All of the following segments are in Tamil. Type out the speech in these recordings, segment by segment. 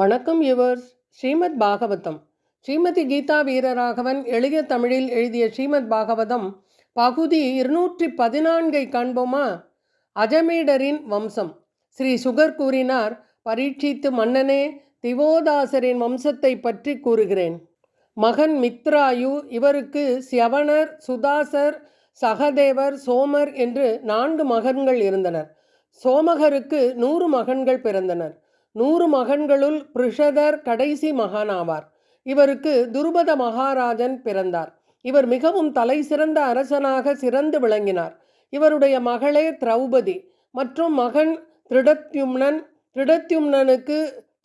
வணக்கம் யுவர்ஸ் ஸ்ரீமத் பாகவதம். ஸ்ரீமதி கீதா வீரராகவன் எளிய தமிழில் எழுதிய ஸ்ரீமத் பாகவதம் பகுதி இருநூற்றி பதினான்கை காண்போமா? அஜமேடரின் வம்சம். ஸ்ரீ சுகர் கூறினார் பரீட்சித்து மன்னனே திவோதாசரின் வம்சத்தை பற்றி கூறுகிறேன். மகன் மித்ராயு இவருக்கு சியவனர் சுதாசர் சகதேவர் சோமர் என்று நான்கு மகன்கள் இருந்தனர். சோமகருக்கு நூறு மகன்கள் பிறந்தனர். நூறு மகன்களுள் பிருஷதர் கடைசி மகானாவார். இவருக்கு துருபத மகாராஜன் பிறந்தார். இவர் மிகவும் தலை சிறந்த அரசனாக சிறந்து விளங்கினார். இவருடைய மகளே திரௌபதி மற்றும் மகன் திருடத்யும்னன் திருடத்யும்னனுக்கு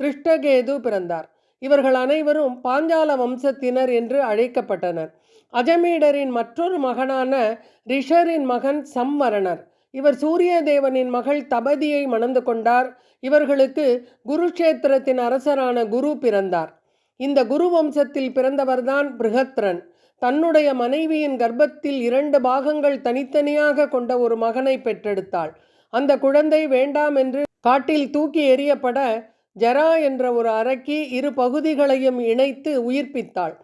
திருஷ்டகேது பிறந்தார். இவர்கள் அனைவரும் பாஞ்சால வம்சத்தினர் என்று அழைக்கப்பட்டனர். அஜமீடரின் மற்றொரு மகனான ரிஷரின் மகன் சம்வரணர். இவர் சூரிய தேவனின் மகள் தபதியை மணந்து கொண்டார். இவர்களுக்கு குருக்ஷேத்திரத்தின் அரசரான குரு பிறந்தார். இந்த குரு வம்சத்தில் பிறந்தவர்தான் பிருகத்ரன் தன்னுடைய மனைவியின் கர்ப்பத்தில் இரண்டு பாகங்கள் தனித்தனியாக கொண்ட ஒரு மகனை பெற்றெடுத்தாள். அந்த குழந்தை வேண்டாம் என்று காட்டில் தூக்கி எறியப்பட ஜரா என்ற ஒரு அரக்கி இரு பகுதிகளையும் இணைத்து உயிர்ப்பித்தாள்.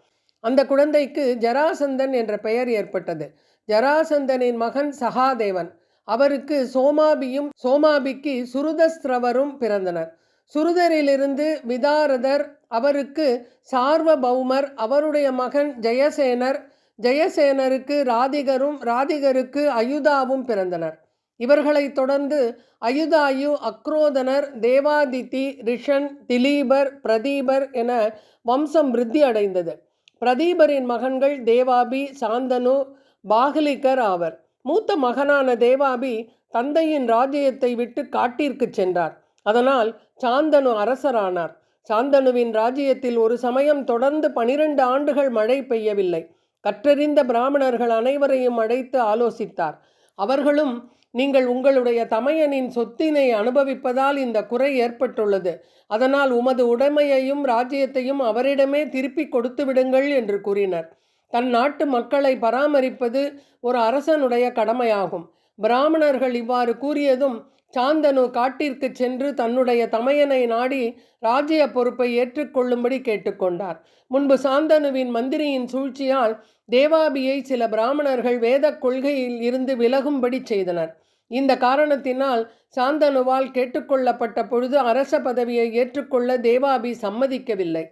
அந்த குழந்தைக்கு ஜராசந்தன் என்ற பெயர் ஏற்பட்டது. ஜராசந்தனின் மகன் சகாதேவன். அவருக்கு சோமாபியும் சோமாபிக்கு சுருதஸ்திரவரும் பிறந்தனர். சுருதரிலிருந்து விதாரதர் அவருக்கு சார்வபௌமர் அவருடைய மகன் ஜெயசேனர் ஜெயசேனருக்கு ராதிகரும் ராதிகருக்கு அயுதாவும் பிறந்தனர். இவர்களைத் தொடர்ந்து அயுதாயு அக்ரோதனர் தேவாதித்தி ரிஷன் திலீபர் பிரதீபர் என வம்சம் விருத்தி அடைந்தது. பிரதீபரின் மகன்கள் தேவாபி சாந்தனு பாகலிகர் ஆவர். மூத்த மகனான தேவாபி தந்தையின் ராஜ்யத்தை விட்டு காட்டிற்கு சென்றார். அதனால் சாந்தனு அரசரானார். சாந்தனுவின் ராஜ்யத்தில் ஒரு சமயம் தொடர்ந்து பனிரெண்டு ஆண்டுகள் மழை பெய்யவில்லை. கற்றறிந்த பிராமணர்கள் அனைவரையும் அழைத்து ஆலோசித்தார். அவர்களும் நீங்கள் உங்களுடைய தமையனின் சொத்தினை அனுபவிப்பதால் இந்த குறை ஏற்பட்டுள்ளது. அதனால் உமது உடைமையையும் ராஜ்யத்தையும் அவரிடமே திருப்பி கொடுத்து விடுங்கள் என்று கூறினர். தன் நாட்டு மக்களை பராமரிப்பது ஒரு அரசனுடைய கடமையாகும். பிராமணர்கள் இவ்வாறு கூறியதும் சாந்தனு காட்டிற்கு சென்று தன்னுடைய தமையனை நாடி ராஜ்ய பொறுப்பை ஏற்றுக்கொள்ளும்படி கேட்டுக்கொண்டார் முன்பு சாந்தனுவின் மந்திரியின் சூழ்ச்சியால் தேவாபியை சில பிராமணர்கள் வேத கொள்கையில் இருந்து விலகும்படி செய்தனர். இந்த காரணத்தினால் சாந்தனுவால் கேட்டுக்கொள்ளப்பட்ட பொழுது அரச பதவியை ஏற்றுக்கொள்ள தேவாபி சம்மதிக்கவில்லை.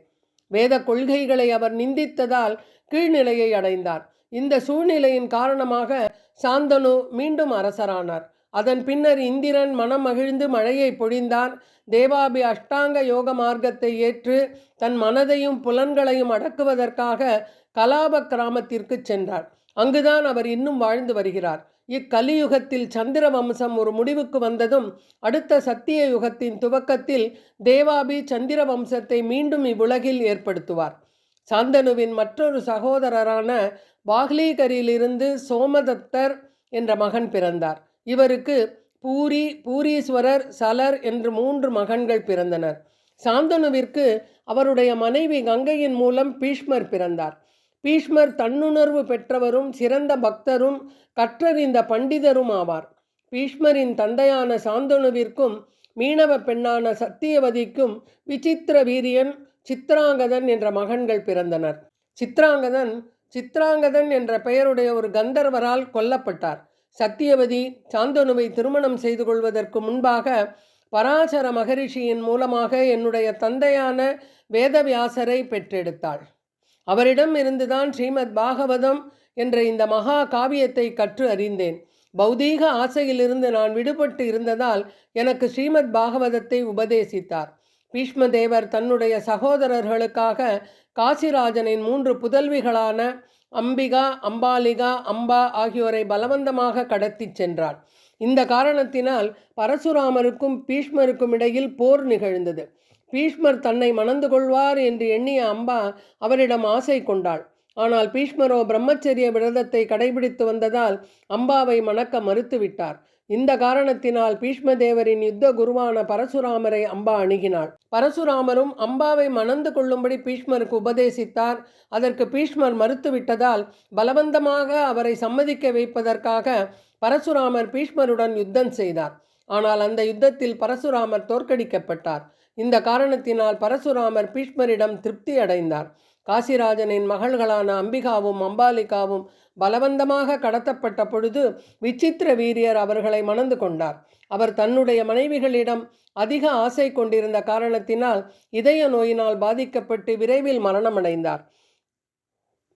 வேத கொள்கைகளை அவர் நிந்தித்ததால் கீழ்நிலையை அடைந்தார். இந்த சூழ்நிலையின் காரணமாக சாந்தனு மீண்டும் அரசரானார். அதன் பின்னர் இந்திரன் மனம் மகிழ்ந்து மழையை பொழிந்தார். தேவாபி அஷ்டாங்க யோக மார்க்கத்தை ஏற்று தன் மனதையும் புலன்களையும் அடக்குவதற்காக கலாப கிராமத்திற்கு சென்றார். அங்குதான் அவர் இன்னும் வாழ்ந்து வருகிறார். இக்கலியுகத்தில் சந்திர வம்சம் ஒரு முடிவுக்கு வந்ததும் அடுத்த சத்திய யுகத்தின் துவக்கத்தில் தேவாபி சந்திர வம்சத்தை மீண்டும் இவ்வுலகில் ஏற்படுத்துவார். சாந்தனுவின் மற்றொரு சகோதரரான பாக்லீகரிலிருந்து சோமதத்தர் என்ற மகன் பிறந்தார். இவருக்கு பூரி பூரீஸ்வரர் சலர் என்று மூன்று மகன்கள் பிறந்தனர். சாந்தனுவிற்கு அவருடைய மனைவி கங்கையின் மூலம் பீஷ்மர் பிறந்தார். பீஷ்மர் தன்னுணர்வு பெற்றவரும் சிறந்த பக்தரும் கற்றறிந்த பண்டிதரும் ஆவார். பீஷ்மரின் தந்தையான சாந்தனுவிற்கும் மீனவ பெண்ணான சத்தியவதிக்கும் விசித்திர வீரியன் சித்ராங்கதன் என்ற மகன்கள் பிறந்தனர். சித்ராங்கதன் சித்ராங்கதன் என்ற பெயருடைய ஒரு கந்தர்வரால் கொல்லப்பட்டார். சத்தியவதி சாந்தனுவை திருமணம் செய்து கொள்வதற்கு முன்பாக பராசர மகரிஷியின் மூலமாக என்னுடைய தந்தையான வேதவியாசரை பெற்றெடுத்தாள். அவரிடம் இருந்துதான் ஸ்ரீமத் பாகவதம் என்ற இந்த மகா காவியத்தை கற்று அறிந்தேன். பௌதீக ஆசையிலிருந்து நான் விடுபட்டு இருந்ததால் எனக்கு ஸ்ரீமத் பாகவதத்தை உபதேசித்தார். பீஷ்மதேவர் தன்னுடைய சகோதரர்களுக்காக காசிராஜனின் மூன்று புதல்விகளான அம்பிகா அம்பாலிகா அம்பா ஆகியோரை பலவந்தமாக கடத்தி சென்றார். இந்த காரணத்தினால் பரசுராமருக்கும் பீஷ்மருக்கும் இடையில் போர் நிகழ்ந்தது. பீஷ்மர் தன்னை மணந்து கொள்வார் என்று எண்ணிய அம்பா அவரிடம் ஆசை கொண்டாள். ஆனால் பீஷ்மரோ பிரம்மச்சரிய விரதத்தை கடைபிடித்து வந்ததால் அம்பாவை மணக்க மறுத்துவிட்டார். இந்த காரணத்தினால் பீஷ்மதேவரின் யுத்த குருவான பரசுராமரை அம்பா அணுகினாள். பரசுராமரும் அம்பாவை மணந்து கொள்ளும்படி பீஷ்மருக்கு உபதேசித்தார். அதற்கு பீஷ்மர் மறுத்துவிட்டதால் பலவந்தமாக அவரை சம்மதிக்க வைப்பதற்காக பரசுராமர் பீஷ்மருடன் யுத்தம் செய்தார். ஆனால் அந்த யுத்தத்தில் பரசுராமர் தோற்கடிக்கப்பட்டார். இந்த காரணத்தினால் பரசுராமர் பீஷ்மரிடம் திருப்தி அடைந்தார். காசிராஜனின் மகள்களான அம்பிகாவும் அம்பாலிகாவும் பலவந்தமாக கடத்தப்பட்ட பொழுது விசித்திர வீரியர் அவர்களை மணந்து கொண்டார். அவர் தன்னுடைய மனைவிகளிடம் அதிக ஆசை கொண்டிருந்த காரணத்தினால் இதய நோயினால் பாதிக்கப்பட்டு விரைவில் மரணமடைந்தார்.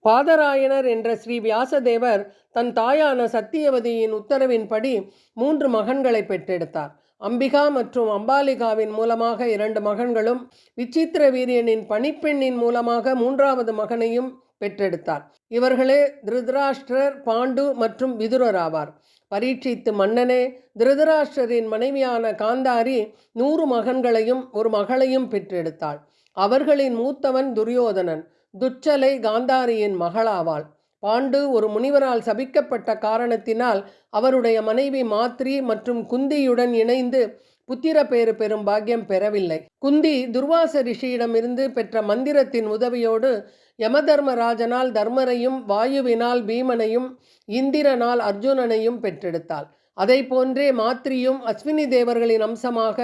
பாதராயணர் என்ற ஸ்ரீ வியாசதேவர் தன் தாயான சத்தியவதியின் உத்தரவின்படி மூன்று மகன்களை பெற்றெடுத்தார். அம்பிகா மற்றும் அம்பாலிகாவின் மூலமாக இரண்டு மகன்களும் விசித்திர வீரியனின் பணிப்பெண்ணின் மூலமாக மூன்றாவது மகனையும் பெற்றெடுத்தார். இவர்களே திருதராஷ்டிரர் பாண்டு மற்றும் விதுரர் ஆவார். பரீட்சித்து மன்னனே திருதராஷ்டிரரின் மனைவியான காந்தாரி நூறு மகன்களையும் ஒரு மகளையும் பெற்றெடுத்தாள். அவர்களின் மூத்தவன் துரியோதனன். துச்சலை காந்தாரியின் மகளாவாள். பாண்டு ஒரு முனிவரால் சபிக்கப்பட்ட காரணத்தினால் அவருடைய மனைவி மாத்ரி மற்றும் குந்தியுடன் இணைந்து புத்திர பேறு பெறும் பாக்கியம் பெறவில்லை. குந்தி துர்வாச ரிஷியிடமிருந்து பெற்ற மந்திரத்தின் உதவியோடு யமதர்மராஜனால் தர்மரையும் வாயுவினால் பீமனையும் இந்திரனால் அர்ஜுனனையும் பெற்றெடுத்தாள். அதை போன்றே மாத்ரியும் அஸ்வினி தேவர்களின் அம்சமாக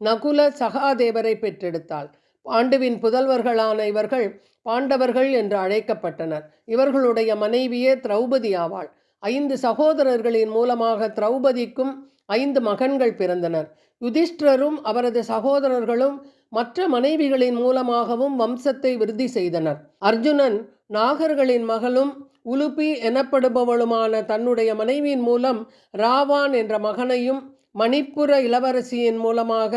நகுல சகாதேவரை பெற்றெடுத்தாள். பாண்டுவின் புதல்வர்களான இவர்கள் பாண்டவர்கள் என்று அழைக்கப்பட்டனர். இவர்களுடைய மனைவியே திரௌபதி ஆவாள். ஐந்து சகோதரர்களின் மூலமாக திரௌபதிக்கும் ஐந்து மகன்கள் பிறந்தனர். யுதிஷ்டரும் அவரது சகோதரர்களும் மற்ற மனைவிகளின் மூலமாகவும் வம்சத்தை விருத்தி செய்தனர். அர்ஜுனன் நாகர்களின் மகளும் உலுப்பி எனப்படுபவளுமான தன்னுடைய மனைவியின் மூலம் ராவான் என்ற மகனையும் மணிப்புர இளவரசியின் மூலமாக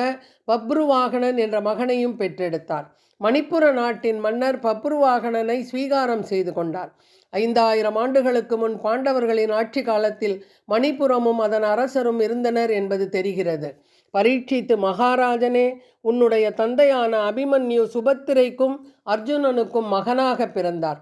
பப்ருவாகனன் என்ற மகனையும் பெற்றெடுத்தார். மணிப்புர நாட்டின் மன்னர் பப்ருவாகனனை ஸ்வீகாரம் செய்து கொண்டார். ஐந்தாயிரம் ஆண்டுகளுக்கு முன் பாண்டவர்களின் ஆட்சி காலத்தில் மணிப்புரமும் அதன் அரசரும் இருந்தனர் என்பது தெரிகிறது. பரீட்சித்து மகாராஜனே உன்னுடைய தந்தையான அபிமன்யு சுபத்திரைக்கும் அர்ஜுனனுக்கும் மகனாக பிறந்தார்.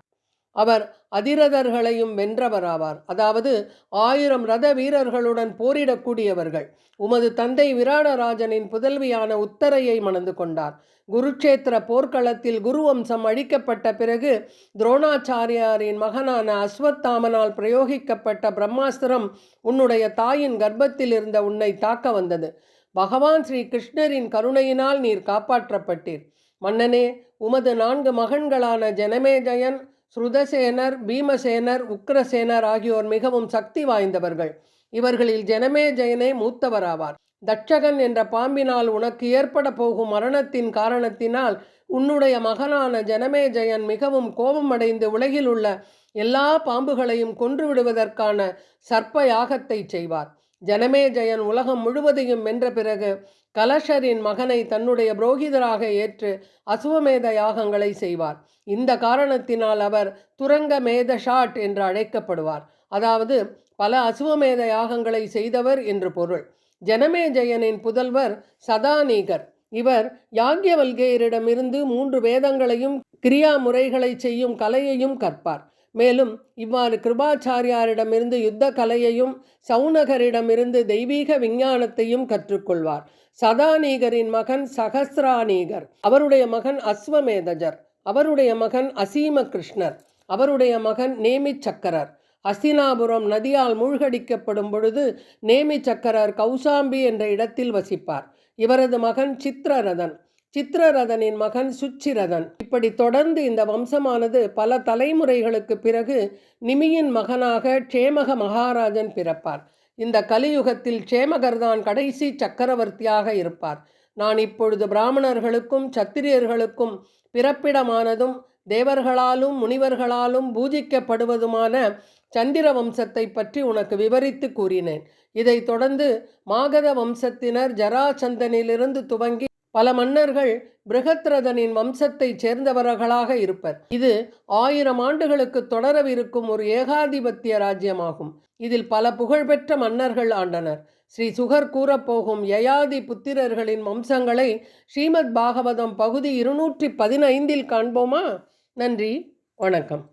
அவர் அதிரதர்களையும் வென்றவராவார். அதாவது ஆயிரம் ரத வீரர்களுடன் போரிடக்கூடியவர்கள். உமது தந்தை விராடராஜனின் புதல்வியான உத்தரையை மணந்து கொண்டார். குருட்சேத்திர போர்க்களத்தில் குருவம்சம் அழிக்கப்பட்ட பிறகு துரோணாச்சாரியாரின் மகனான அஸ்வத்தாமனால் பிரயோகிக்கப்பட்ட பிரம்மாஸ்திரம் உன்னுடைய தாயின் கர்ப்பத்தில் இருந்த உன்னை தாக்க வந்தது. பகவான் ஸ்ரீ கிருஷ்ணரின் கருணையினால் நீர் காப்பாற்றப்பட்டீர். மன்னனே உமது நான்கு மகன்களான ஜனமேஜயன் ஸ்ருதசேனர் பீமசேனர் உக்ரசேனர் ஆகியோர் மிகவும் சக்தி வாய்ந்தவர்கள். இவர்களில் ஜனமேஜயனே மூத்தவராவார். தட்சகன் என்ற பாம்பினால் உனக்கு ஏற்பட போகும் மரணத்தின் காரணத்தினால் உன்னுடைய மகனான ஜனமேஜயன் மிகவும் கோபமடைந்து உலகில் உள்ள எல்லா பாம்புகளையும் கொன்று விடுவதற்கான சர்ப்ப யாகத்தை செய்வார். ஜனமேஜயன் உலகம் முழுவதையும் வென்ற பிறகு கலஷரின் மகனை தன்னுடைய புரோகிதராக ஏற்று அசுவமேத யாகங்களை செய்வார். இந்த காரணத்தினால் அவர் துரங்க மேத ஷாட் என்று அழைக்கப்படுவார். அதாவது பல அசுவமேத யாகங்களை செய்தவர் என்று பொருள். ஜனமேஜயனின் புதல்வர் சதானீகர். இவர் யாக்யவல்கேயரிடமிருந்து மூன்று வேதங்களையும் கிரியா முறைகளை செய்யும் கலையையும் கற்பார். மேலும் இவ்வாறு கிருபாச்சாரியாரிடமிருந்து யுத்த கலையையும் சவுனகரிடமிருந்து தெய்வீக விஞ்ஞானத்தையும் கற்றுக்கொள்வார். சதானீகரின் மகன் சகஸ்ரானீகர் அவருடைய மகன் அஸ்வமேதஜர் அவருடைய மகன் அசீம கிருஷ்ணர் அவருடைய மகன் நேமி சக்கரர் அஸ்தினாபுரம் நதியால் மூழ்கடிக்கப்படும் பொழுது நேமி சக்கரர் கௌசாம்பி என்ற இடத்தில் வசிப்பார். இவரது மகன் சித்திரரதன். சித்திரரதனின் மகன் சுச்சிரதன். இப்படி தொடர்ந்து இந்த வம்சமானது பல தலைமுறைகளுக்கு பிறகு நிமியின் மகனாக க்ஷேமக மகாராஜன் பிறப்பார். இந்த கலியுகத்தில் க்ஷேமகர்தான் கடைசி சக்கரவர்த்தியாக இருப்பார். நான் இப்பொழுது பிராமணர்களுக்கும் சத்திரியர்களுக்கும் பிறப்பிடமானதும் தேவர்களாலும் முனிவர்களாலும் பூஜிக்கப்படுவதுமான சந்திர வம்சத்தை பற்றி உனக்கு விவரித்து கூறினேன். இதைத் தொடர்ந்து மாகத வம்சத்தினர் ஜராசந்தனிலிருந்து துவங்கி பல மன்னர்கள் பிருகத்ரதனின் வம்சத்தைச் சேர்ந்தவர்களாக இருப்பர். இது ஆயிரம் ஆண்டுகளுக்கு தொடரவிருக்கும் ஒரு ஏகாதிபத்திய ராஜ்யமாகும். இதில் பல புகழ்பெற்ற மன்னர்கள் ஆண்டனர். ஸ்ரீ சுகர் கூறப்போகும் யயாதி புத்திரர்களின் வம்சங்களை ஸ்ரீமத் பாகவதம் பகுதி இருநூற்றி பதினைந்தில் காண்போமா? நன்றி வணக்கம்.